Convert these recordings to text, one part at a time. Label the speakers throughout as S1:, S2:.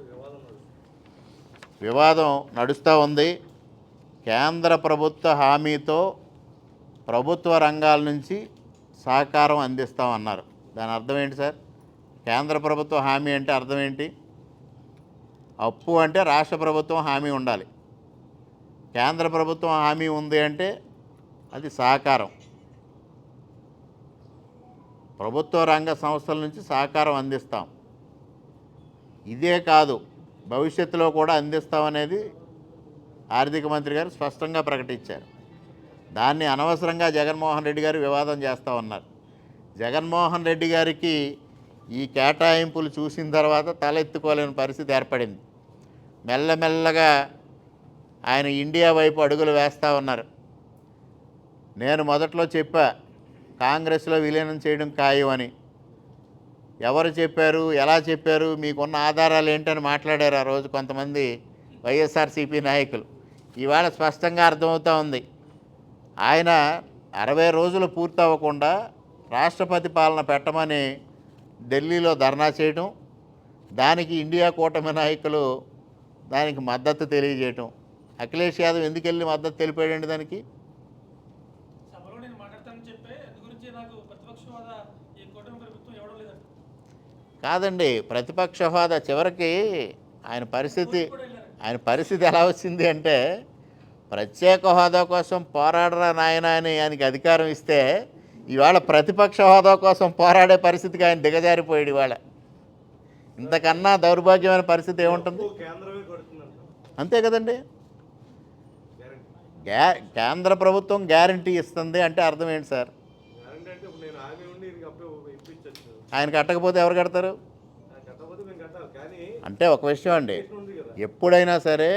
S1: వివాదం
S2: వివాదం నడుస్తూ ఉంది. కేంద్ర ప్రభుత్వ హామీతో ప్రభుత్వ రంగాల నుంచి సహకారం అందిస్తామన్నారు. దాని అర్థం ఏంటి సార్? కేంద్ర ప్రభుత్వ హామీ అంటే అర్థం ఏంటి? అప్పు అంటే రాష్ట్ర ప్రభుత్వం హామీ ఉండాలి. కేంద్ర ప్రభుత్వం హామీ ఉంది అంటే అది సహకారం. ప్రభుత్వ రంగ సంస్థల నుంచి సహకారం అందిస్తాం. ఇదే కాదు భవిష్యత్తులో కూడా అందిస్తామనేది ఆర్థిక మంత్రి గారు స్పష్టంగా ప్రకటించారు. దాన్ని అనవసరంగా జగన్మోహన్ రెడ్డి గారు వివాదం చేస్తూ ఉన్నారు. జగన్మోహన్ రెడ్డి గారికి ఈ కేటాయింపులు చూసిన తర్వాత తలెత్తుకోలేని పరిస్థితి ఏర్పడింది. మెల్లమెల్లగా ఆయన ఇండియా వైపు అడుగులు వేస్తూ ఉన్నారు. నేను మొదట్లో చెప్పా కాంగ్రెస్లో విలీనం చేయడం ఖాయం అని ఎవరు చెప్పారు ఎలా చెప్పారు మీకున్న ఆధారాలు ఏంటని మాట్లాడారు ఆ రోజు కొంతమంది వైఎస్ఆర్సీపీ నాయకులు. ఇవాళ స్పష్టంగా అర్థమవుతూ ఉంది. ఆయన అరవై రోజులు పూర్తి అవ్వకుండా రాష్ట్రపతి పాలన పెట్టమని ఢిల్లీలో ధర్నా చేయడం దానికి ఇండియా కూటమి నాయకులు దానికి మద్దతు తెలియజేయటం. అఖిలేష్ యాదవ్ ఎందుకు వెళ్ళి మద్దతు తెలిపాడండి దానికి
S3: సభలో నేను మాట్లాడతానని చెప్పే అందు గురించి నాకు ప్రతిపక్ష హోదా ఈ కూటమి ప్రభుత్వం ఇవ్వడం లేదంట
S2: కాదండి ప్రతిపక్ష హోదా చివరికి ఆయన పరిస్థితి ఆయన పరిస్థితి ఎలా వచ్చింది అంటే ప్రత్యేక హోదా కోసం పోరాడరా నాయన అని ఆయనకి అధికారం ఇస్తే ఇవాళ ప్రతిపక్ష హోదా కోసం పోరాడే పరిస్థితికి ఆయన దిగజారిపోయాడు ఇవాళ. ఇంతకన్నా దౌర్భాగ్యమైన పరిస్థితి ఏముంటుంది? అంతే కదండి. గ్యా కేంద్ర ప్రభుత్వం గ్యారంటీ ఇస్తుంది అంటే అర్థం ఏంటి సార్? ఆయన కట్టకపోతే ఎవరు కడతారు? అంటే ఒక విషయం అండి ఎప్పుడైనా సరే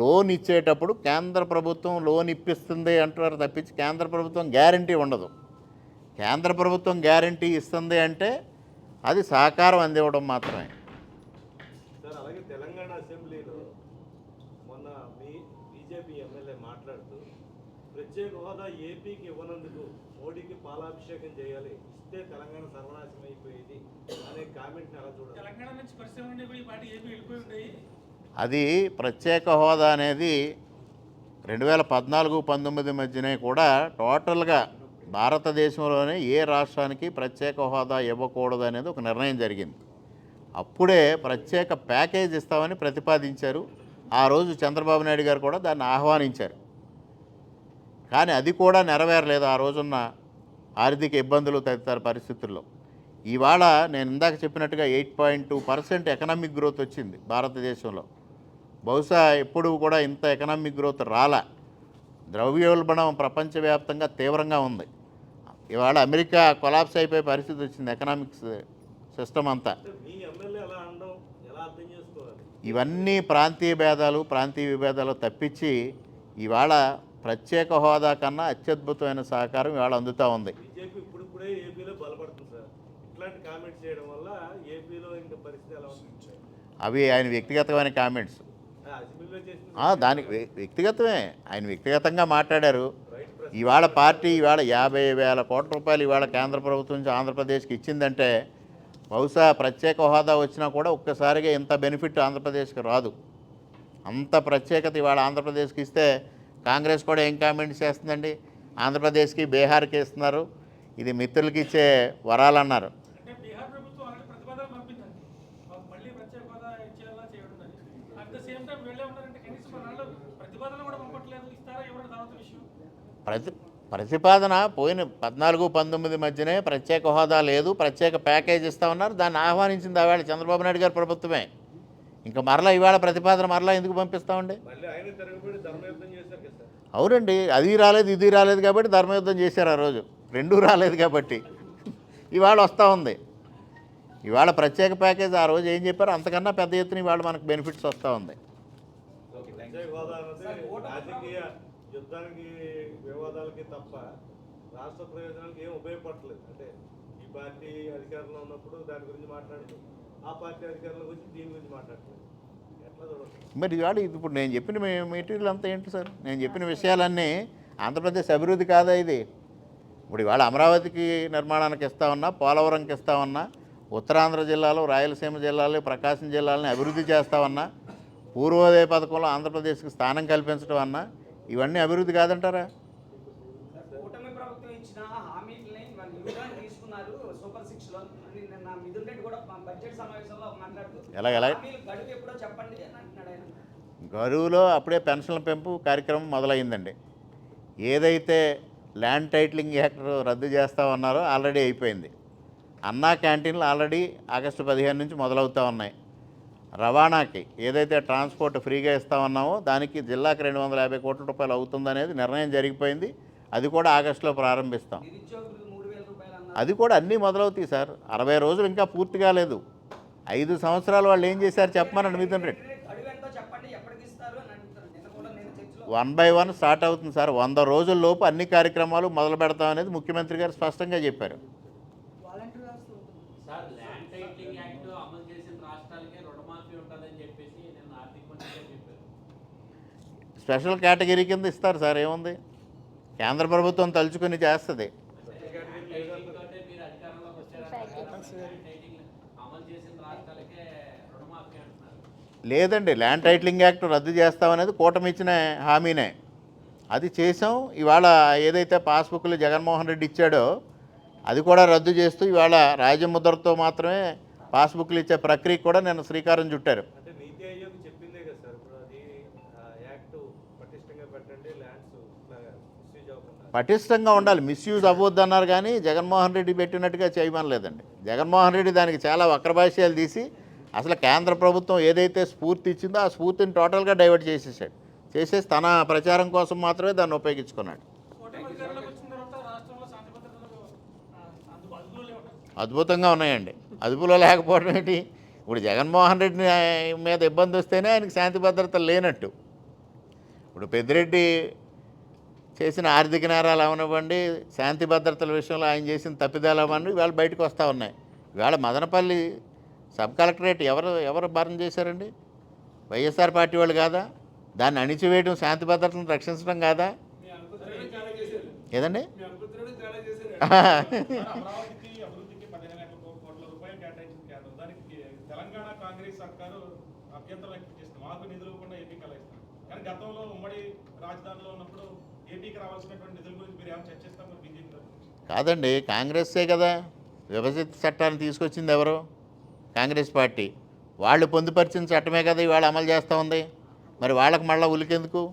S2: లోన్ ఇచ్చేటప్పుడు కేంద్ర ప్రభుత్వం లోన్ ఇప్పిస్తుంది అంటారు తప్పించి కేంద్ర ప్రభుత్వం గ్యారంటీ ఉండదు. కేంద్ర ప్రభుత్వం గ్యారంటీ ఇస్తుంది అంటే అది సహకారం అందివ్వడం మాత్రమే.
S1: అలాగే తెలంగాణ అసెంబ్లీలో మొన్న మీ బీజేపీ ఎమ్మెల్యే మాట్లాడుతూ ప్రత్యేక హోదా ఏపీకి ఇవ్వనందుకు మోడీకి పాలాభిషేకం చేయాలి. ఇస్తే తెలంగాణ సర్వనాశనం అయిపోయేది అనే కామెంట్ని ఎలా చూడాలి
S3: తెలంగాణ నుంచి పరిశ్రమ నుండి కూడా ఈ పార్టీ ఏపీ వెళ్ళిపోయి ఉంటాయి.
S2: అది ప్రత్యేక హోదా అనేది రెండు వేల పద్నాలుగు పంతొమ్మిది మధ్యనే కూడా టోటల్గా భారతదేశంలోనే ఏ రాష్ట్రానికి ప్రత్యేక హోదా ఇవ్వకూడదు అనేది ఒక నిర్ణయం జరిగింది. అప్పుడే ప్రత్యేక ప్యాకేజ్ ఇస్తామని ప్రతిపాదించారు. ఆ రోజు చంద్రబాబు నాయుడు గారు కూడా దాన్ని ఆహ్వానించారు. కానీ అది కూడా నెరవేరలేదు ఆ రోజున్న ఆర్థిక ఇబ్బందులు తదితర పరిస్థితుల్లో. ఇవాళ నేను ఇందాక చెప్పినట్టుగా eight point two percent economic growth వచ్చింది భారతదేశంలో. బహుశా ఎప్పుడు కూడా ఇంత ఎకనామిక్ గ్రోత్ రాలా. ద్రవ్యోల్బణం ప్రపంచవ్యాప్తంగా తీవ్రంగా ఉంది. ఇవాళ అమెరికా కొలాప్స్ అయిపోయే పరిస్థితి వచ్చింది ఎకనామిక్స్ సిస్టమ్ అంతా. ఇవన్నీ ప్రాంతీయ భేదాలు ప్రాంతీయ విభేదాలు తప్పించి ఇవాళ ప్రత్యేక హోదా కన్నా అత్యద్భుతమైన సహకారం ఇవాళ అందుతూ ఉంది. అవి ఆయన వ్యక్తిగతమైన కామెంట్స్. దానికి వ్య- వ్యక్తిగతమే. ఆయన వ్యక్తిగతంగా మాట్లాడారు. ఇవాళ పార్టీ ఇవాళ యాభై వేల కోట్ల రూపాయలు ఇవాళ కేంద్ర ప్రభుత్వం నుంచి ఆంధ్రప్రదేశ్కి ఇచ్చిందంటే బహుశా ప్రత్యేక హోదా వచ్చినా కూడా ఒక్కసారిగా ఇంత బెనిఫిట్ ఆంధ్రప్రదేశ్కి రాదు. అంత ప్రత్యేకత ఇవాళ ఆంధ్రప్రదేశ్కి ఇస్తే కాంగ్రెస్ కూడా ఏం కామెంట్స్ చేస్తుందండి? ఆంధ్రప్రదేశ్కి బీహార్కి ఇస్తున్నారు. ఇది మిత్రులకి ఇచ్చే వరాలు అన్నారు ప్రతి ప్రతిపాదన పోయిన పద్నాలుగు పంతొమ్మిది మధ్యనే ప్రత్యేక హోదా లేదు. ప్రత్యేక ప్యాకేజ్ ఇస్తామన్నారు దాన్ని ఆహ్వానించింది ఆవేళ చంద్రబాబు నాయుడు గారి ప్రభుత్వమే. ఇంకా మరలా ఇవాళ ప్రతిపాదన మరలా ఎందుకు పంపిస్తామండి?
S1: మళ్ళీ ఆయన తిరగబడి ధర్మయుద్ధం చేశారు కదా సార్.
S2: అవునండి అది రాలేదు ఇది రాలేదు కాబట్టి ధర్మయుద్ధం చేశారు ఆ రోజు. రెండూ రాలేదు కాబట్టి. ఇవాళ వస్తూ ఉంది. ఇవాళ ప్రత్యేక ప్యాకేజ్ ఆ రోజు ఏం చెప్పారో? అంతకన్నా పెద్ద ఎత్తున ఇవాళ మనకు బెనిఫిట్స్ వస్తూ ఉంది.
S1: ప్రత్యేక హోదా అన్నది రాజకీయ యుద్ధానికి వివాదాలకి తప్ప రాష్ట్ర ప్రయోజనాలకు ఏం ఉపయోగపడలేదు అంటే ఈ పార్టీ అధికారంలో ఉన్నప్పుడు దాని గురించి మాట్లాడుతూ ఆ పార్టీ గురించి దీని గురించి
S2: మరి ఇవాళ ఇది ఇప్పుడు నేను చెప్పిన మెటీరియల్ అంతా ఏంటి సార్? నేను చెప్పిన విషయాలన్నీ ఆంధ్రప్రదేశ్ అభివృద్ధి కాదా ఇది? ఇప్పుడు ఇవాళ అమరావతికి నిర్మాణానికి ఇస్తా ఉన్నా పోలవరంకి ఇస్తా ఉన్నా ఉత్తరాంధ్ర జిల్లాలో రాయలసీమ జిల్లాలో ప్రకాశం జిల్లాలని అభివృద్ధి చేస్తామన్నా పూర్వోదయ పథకంలో ఆంధ్రప్రదేశ్కి స్థానం కల్పించడం అన్నా ఇవన్నీ అభివృద్ధి కాదంటారా
S4: కూటమి ప్రభుత్వం ఇచ్చిన హామీలని వాళ్ళు యూటర్న్ తీసుకున్నారు సూపర్ సిక్స్లో నిన్న మిథున్ రెడ్డి కూడా మా బడ్జెట్ సమావేశంలో మాట్లాడుతూ
S2: ఎలా ఎలా
S4: హామీలు గడువు ఎప్పుడో చెప్పండి అని అంటున్నాడు ఆయన.
S2: గరువులో అప్పుడే పెన్షన్ల పెంపు కార్యక్రమం మొదలైందండి. ఏదైతే ల్యాండ్ టైటిలింగ్ యాక్ట్ రద్దు చేస్తామన్నారో ఆల్రెడీ అయిపోయింది. అన్నా క్యాంటీన్లు ఆల్రెడీ ఆగస్టు పదిహేను నుంచి మొదలవుతూ ఉన్నాయి. రవాణాకి ఏదైతే ట్రాన్స్పోర్ట్ ఫ్రీగా ఇస్తామన్నామో దానికి జిల్లాకి రెండు వందల యాభై కోట్ల రూపాయలు అవుతుందనేది నిర్ణయం జరిగిపోయింది. అది కూడా ఆగస్టులో ప్రారంభిస్తాం. అది కూడా అన్నీ మొదలవుతాయి సార్. అరవై రోజులు ఇంకా పూర్తి కాలేదు ఐదు సంవత్సరాలు వాళ్ళు ఏం చేశారు చెప్పమనండి Mithun Reddy one by one start అవుతుంది సార్. వంద రోజుల లోపు అన్ని కార్యక్రమాలు మొదలు పెడతాం అనేది ముఖ్యమంత్రి గారు స్పష్టంగా చెప్పారు. స్పెషల్ కేటగిరీ కింద ఇస్తారు సార్ ఏముంది? కేంద్ర ప్రభుత్వం తలుచుకుని చేస్తుంది
S5: ల్యాండ్ టైటిలింగ్ తోటే మీరు అధికారంలోకి వచ్చారంటారు కదా, ల్యాండ్ టైటిలింగ్ అమలు చేసిన రాష్ట్రాలకే రుణమాఫీ అంటున్నారు
S2: లేదండి ల్యాండ్ టైటిలింగ్ యాక్ట్ రద్దు చేస్తామనేది కూటమి ఇచ్చిన హామీనే. అది చేసాం. ఇవాళ ఏదైతే పాస్బుక్లు జగన్మోహన్ రెడ్డి ఇచ్చాడో అది కూడా రద్దు చేస్తూ ఇవాళ రాజముద్రతో మాత్రమే పాస్బుక్లు ఇచ్చే ప్రక్రియకు కూడా నేను శ్రీకారం చుట్టారు.
S1: పటిష్టంగా
S2: ఉండాలి. మిస్యూజ్ అవ్వద్దు అన్నారు కానీ జగన్మోహన్ రెడ్డి పెట్టినట్టుగా చేయమనలేదండి. జగన్మోహన్ రెడ్డి దానికి చాలా వక్రభాష్యాలు తీసి అసలు కేంద్ర ప్రభుత్వం ఏదైతే స్ఫూర్తి ఇచ్చిందో ఆ స్ఫూర్తిని టోటల్గా డైవర్ట్ చేసేసాడు. చేసేసి తన ప్రచారం కోసం మాత్రమే దాన్ని ఉపయోగించుకున్నాడు. అద్భుతంగా ఉన్నాయండి. అదుపులో లేకపోవడం ఏంటి? ఇప్పుడు జగన్మోహన్ రెడ్డి మీద ఇబ్బంది వస్తేనే ఆయనకి శాంతి భద్రత లేనట్టు. ఇప్పుడు పెద్దిరెడ్డి చేసిన ఆర్థిక నేరాలు అవనివ్వండి శాంతి భద్రతల విషయంలో ఆయన చేసిన తప్పిదాలు అవ్వండి ఇవాళ బయటకు వస్తూ ఉన్నాయి. ఇవాళ మదనపల్లి సబ్ కలెక్టరేట్ ఎవరు ఎవరు భరణ చేశారండి? వైఎస్ఆర్ పార్టీ వాళ్ళు కాదా? దాన్ని అణిచివేయడం శాంతి భద్రతను రక్షించడం కాదా? ఏదండి? కాదండి కాంగ్రెస్సే కదా. విభజిత చట్టాన్ని తీసుకొచ్చింది ఎవరు? Congress party. వాళ్ళు పొందుపరిచిన చట్టమే కదా ఇవాళ అమలు చేస్తూ ఉంది. మరి వాళ్ళకి మళ్ళీ ఉలికెందుకు?